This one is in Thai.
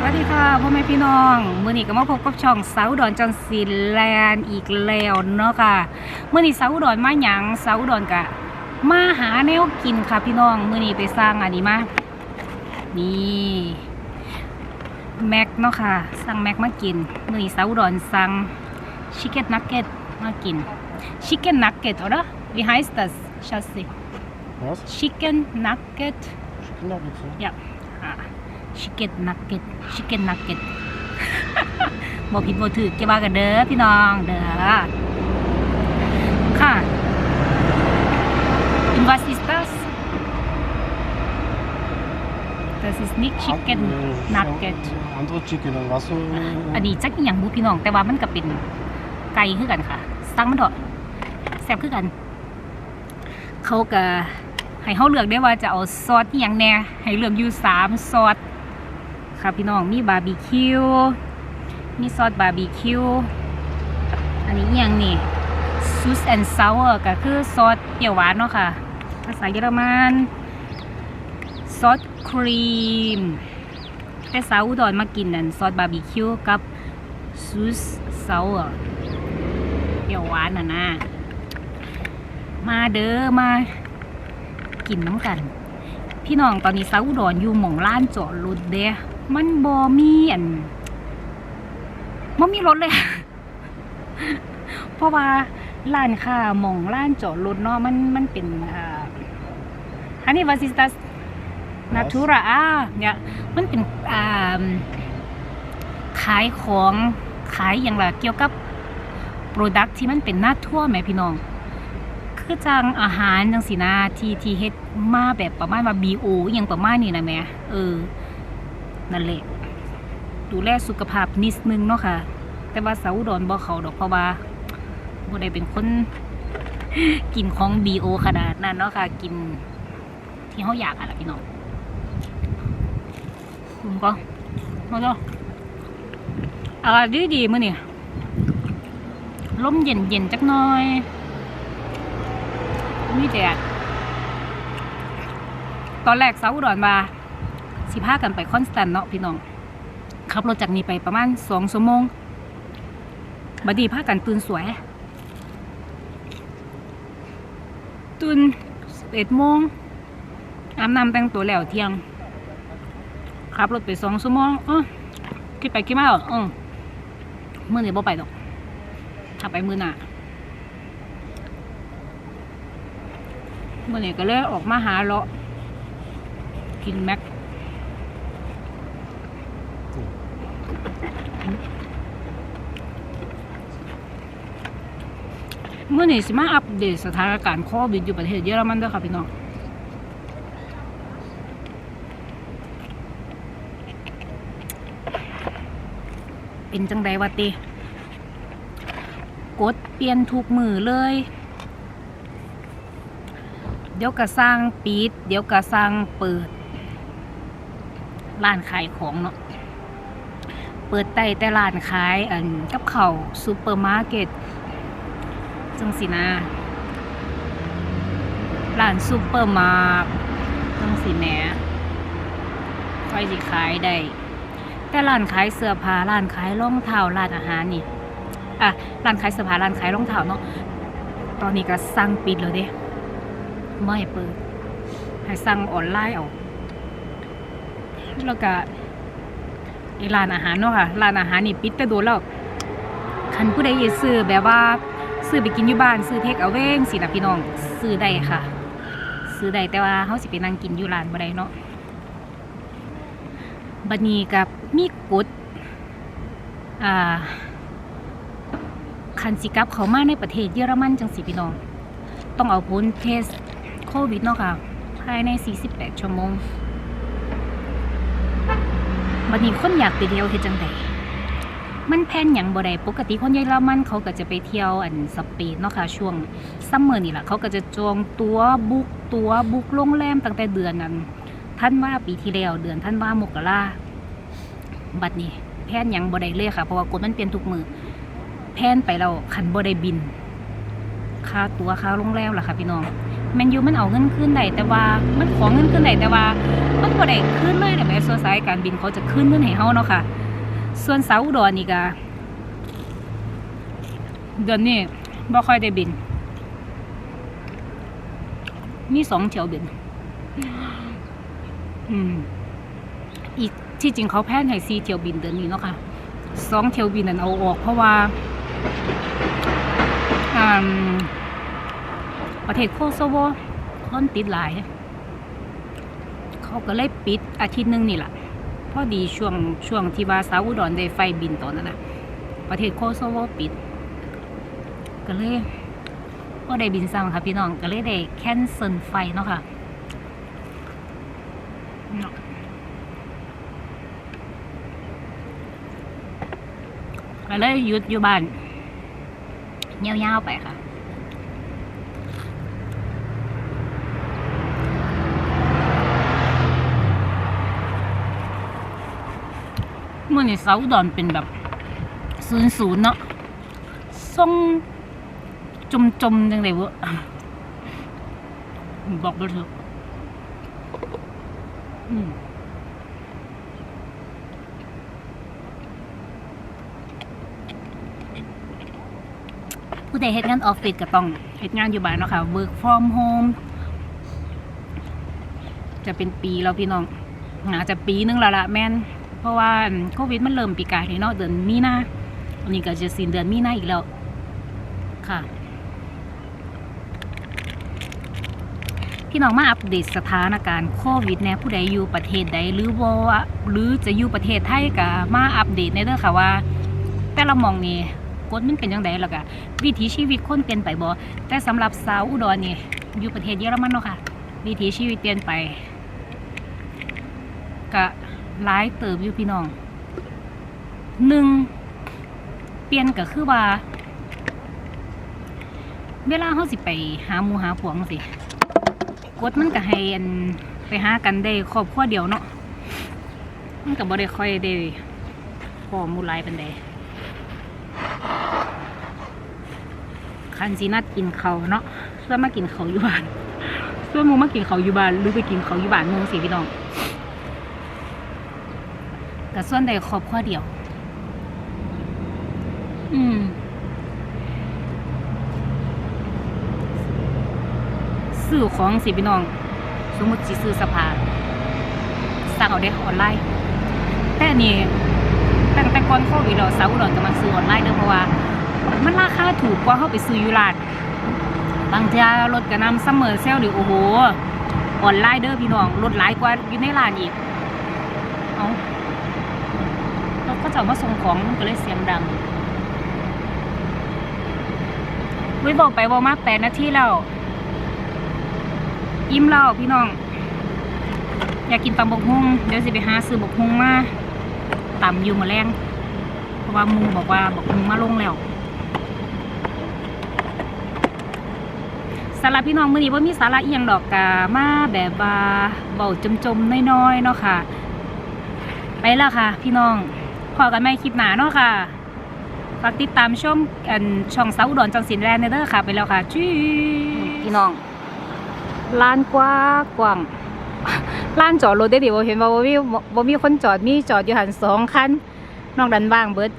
สวัสดีค่ะพ่อแม่พี่น้องมื่อนี้ก็มาพบกับช่องสาวดอนจอนซีแลนด์อีกแล้วเนาะค่ะมื่อนี้สาวดอนมาหยังสาวดอนกะมาหาแนวกินค่ะพี่น้องมื่อนี้ไปสร้างอันนี้มานี่แม็กเนาะค่ะสั่งแม็กมากินมื่อนี้สาวดอนสั่งชิคเก้นนักเก็ตมากินชิคเก้นนักเก็ตหรอ Wie heißt das Schatzi Was? Chicken Nugget Nuggets, ja. Ja. Ah. Chicken nugget Chicken nugget บอกผิดบอกถือจะว่ากันเด้อพี่น้องเด้อค่ะ Und was ist das? Das ist nicht Chicken Äh, Nugget. Andere Chicken und was? äh, อันนี้จักอหย่างบุพี่น้อง แต่ว่ามันก็เป็นไก่คือกันค่ะสั่งมันเถอะแซ่บคือกัน เขาก็ให้เขาเลือกได้ว่าจะเอาซอสอหย่างแหน่ให้เลือกอยู่สามซอส ค่ะพี่น้องมีบาร์บีคิวมีซอสบาร์บีคิวอันนี้ย่างนี่ซูสแอนด์ซาวร์ก็คือซอสเปรี้ยวหวานเนาะค่ะ ภาษาเยอรมันซอสครีมแต่สาวอุดรมากินนั่นซอสบาร์บีคิวกับซูสซาวเปรี้ยวหวานน่ะนะมาเด้อมากินน้ำกัน พี่น้องตอนนี้สาวอุดรอยู่หม่องล้านจอดรถเด้ มันบ่มีอันบ่มีรถเลย เพราะว่าร้านค้าหม่องล้านจอดรถเนาะมันมันเป็นอ่าอันนี้วาซิสตัสนาทูระอ่าเนี่ย มันเป็นอ่าขายของขายอย่างละเกี่ยวกับโปรดักที่มันเป็นหน้าทั่วแหมพี่น้อง คือจังอาหารจังสีนาที่ที่เฮ็ดมาแบบประมาณว่า BO อหย่างประมาณนี้นะแหม่เออ นั่นแหละดูแลสุขภาพนิดนึงเนาะค่ะ แต่ว่าสาวอุดรบ่เขาดอกเพราะว่าบ่ได้เป็นคนกินของ BO ขนาดนั้นเนาะค่ะ กินที่เขาอยากอะล่ะพี่น้องคุณก็มาดูอากาศดีดีมื้อนี่ลมเย็นเย็นๆจักหน่อย มีแดดตอนแรกสาวอุดรมา สิพากันไปคอนสแตนเนาะพี่น้องขับรถจากนี้ไปประมาณสองชั่วโมงบัดดีพากันตื่นสวย ตื่นเอ็ดโมงอาบน้ำแต่งตัวแล้วเที่ยงขับรถไปสองชั่วโมงเออคิดไปคิดมาเหรอเออมื่อนี้บ่ไปดอกถ้าไปมือหน้ามื่อนี้ก็เลยออกมาหาเลาะกินแม็ก เมื่อนี้สิมาอัปเดตสถานการณ์โควิดอยู่ประเทศเยอรมันด้วยค่ะพี่น้องเป็นจังใดวะติกดเปลี่ยนทุกมือเลย เดี๋ยวก็สร้างปิดเดี๋ยวก็สร้างเปิดร้านขายของเนาะเปิดไต่แต่ร้านขายอันกับเขาซูเปอร์มาร์เก็ต จังสินะร้านซูเปอร์มาร์ทจังสิแหนค่อยสิขายได้แต่ร้านขายเสื้อผ้าร้านขายรองเท้าร้านอาหารนี่อะร้านขายเสื้อผ้าร้านขายรองเท้าเนาะตอนนี้ก็สั่งปิดแล้วเด้ไม่เปิด ให้สั่งออนไลน์เอาแล้วก็ร้านอาหารเนาะค่ะร้านอาหารนี่ปิดแต่โดนแล้วคันผู้ใดอยากซื้อแบบว่า ซื้อไปกินอยู่บ้านซื้อเทคเอาเว้งสินะพี่น้องซื้อได้ค่ะ ซื้อได้แต่ว่าเฮาสิไปนั่งกินอยู่ร้านบ่ได้เนาะบัดนี้กับมีกฎอ่าคันสิกับเขามาในประเทศเยอรมันจังสิพี่น้อง ต้องเอาผลเทสโควิดเนาะค่ะ ภายใน 48 ชั่วโมงบัดนี้คนอยากไปเที่ยวเฮ็ดจังได มันแพนหยังบ่ได้ปกติคนเยอรมันเขาก็จะไปเที่ยวอันสเปนเนาะค่ะช่วงซัมเมอร์นี่แหละเขาก็จะจองตัวบุ๊กตัวบุ๊กโรงแรมตั้งแต่เดือนนั้นท่านว่าปีที่แล้วเดือนท่านว่ามกราบัดนี้แพนหยังบ่ได้เลยค่ะเพราะว่ากฎมันเปลี่ยนทุกมือแพนไปแล้วคันบ่ได้บิน ค่าตัวค่าโรงแรมล่ะค่ะพี่น้องแมนยูมันเอาเงินขึ้นได้แต่ว่ามันขอเงินขึ้นได้แต่ว่ามันบ่ได้ขึ้นเลยแต่แม้ส่วนสายการบินเขาจะขึ้นเงินให้เฮาเนาะค่ะ ส่วนสาอุดรนี่ก็เดือนนี้บ่ค่อยได้บิน มีสองเที่ยวบิน อืม อีกที่จริงเขาแพนให้ซีเที่ยวบินเดือนนี้เนาะค่ะสองเที่ยวบินนั้นเอาออก เพราะว่าประเทศโคโซโวคนติดหลาย เขาก็เลยปิดอาทิตย์หนึงนี่แหละ พอดีช่วงช่วงที่ว่าสาวอุดรได้ไฟบินตอนนั้นนะประเทศโคโซโวปิด ก็เลยก็ได้บินซ้ำค่ะพี่น้องก็เลยได้แคนเซิลไฟเนาะค่ะเนาะก็เลยหยุดอยู่บ้านเงี้ยวๆไปค่ะ มื่อนี่เสาอุดอนเป็นแบบศูนย์ศูนย์เนาะทรงจมจมๆจังเลยเวะบอกไปเถอะอืมผู้ใดเฮ็ดงานออฟฟิศก็ต้องเฮ็ดงานอยู่บ้านเนาะค่ะ work from home จะเป็นปีแล้วพี่น้องอาจจะปีนึงแล้วละแม่น เพราะว่าโควิดมันเริ่มปีกายนี่เนาะเดือนมีนาอันนี้ก็จะสิ้นเดือนมีนาอีกแล้วค่ะพี่น้องมาอัปเดตสถานการณ์โควิดแน่ผู้ใดอยู่ประเทศใดหรือว่าหรือจะอยู่ประเทศไทยก็มาอัปเดตในเด้อค่ะว่า แต่ละมองนี่กฎมันเป็นยังไงแล้วก็วิถีชีวิตคนเปลี่ยนไปบ่แต่สำหรับสาวอุดรนี่อยู่ประเทศเยอรมันเนาะค่ะ วิถีชีวิตเปลี่ยนไปก็ หลายเติบอยู่พี่น้องหนึ่งเปลี่ยนก็คือว่า เวลาเขาสิไปหาหมูหาพวงสิกดมันก็ให้อันไปหากันได้ครอบครัวเดียวเนาะมันก็บ่ได้ค่อยได้พอหมูลายปานใดคันสินัดกินเขาเนาะส่วนมากินเขาอยู่บ้านส่วนมูมากินเขาอยู่บ้านหรือไปกินเขาอยู่บ้านหมูสิพี่น้อง แต่ส่วนใดครอบครัวเดียว อืมซื้อของสิพี่น้อง สมมติสิซื้อสภาสั่งเอาได้ออนไลน์ แต่นี่ตั้งแต่ก่อนโควิดเราสาวอุดรก็มาซื้อออนไลน์เด้อเพราะว่า มันราคาถูกกว่าเข้าไปซื้ออยู่ร้านบางเทีรถกระนำซัมเมอร์เซลหรือโอ้โหออนไลน์เด้อพี่น้องลดหลายกว่าอยู่ในร้านอีก เอา เราก็จะเอามาส่งของมันก็เลยเสียงดังวิบอกไปบอกมาแปดนาทีแล้วอิ่มแล้วพี่น้อง อยากกินตำบกฮุ่งเดี๋ยวสิไปหาซื้อบกฮุ่งมาตำอยู่มาแรงเพราะว่าหมูบอกว่าบกฮุ่งมาลงแล้วสาระพี่น้องมื้อนี้ว่ามีสาระเอียงดอกกามาแบบว่าเบาจมๆน้อยๆเนาะค่ะ ไปแล้วค่ะ พี่น้อง พอกันไม่คลิปหนาเนาะค่ะฝากติดตามชมอันช่องสาวอุดรจังสินแลนเด้อค่ะ ไปแล้วค่ะจุ๊พี่น้องลานกว้ากว้างลานจอดรถได้ดิบ่เห็นว่าบ่มีบ่มีคนจอดมีจอดอยู่หันสองคันนอกดันว่างเบิด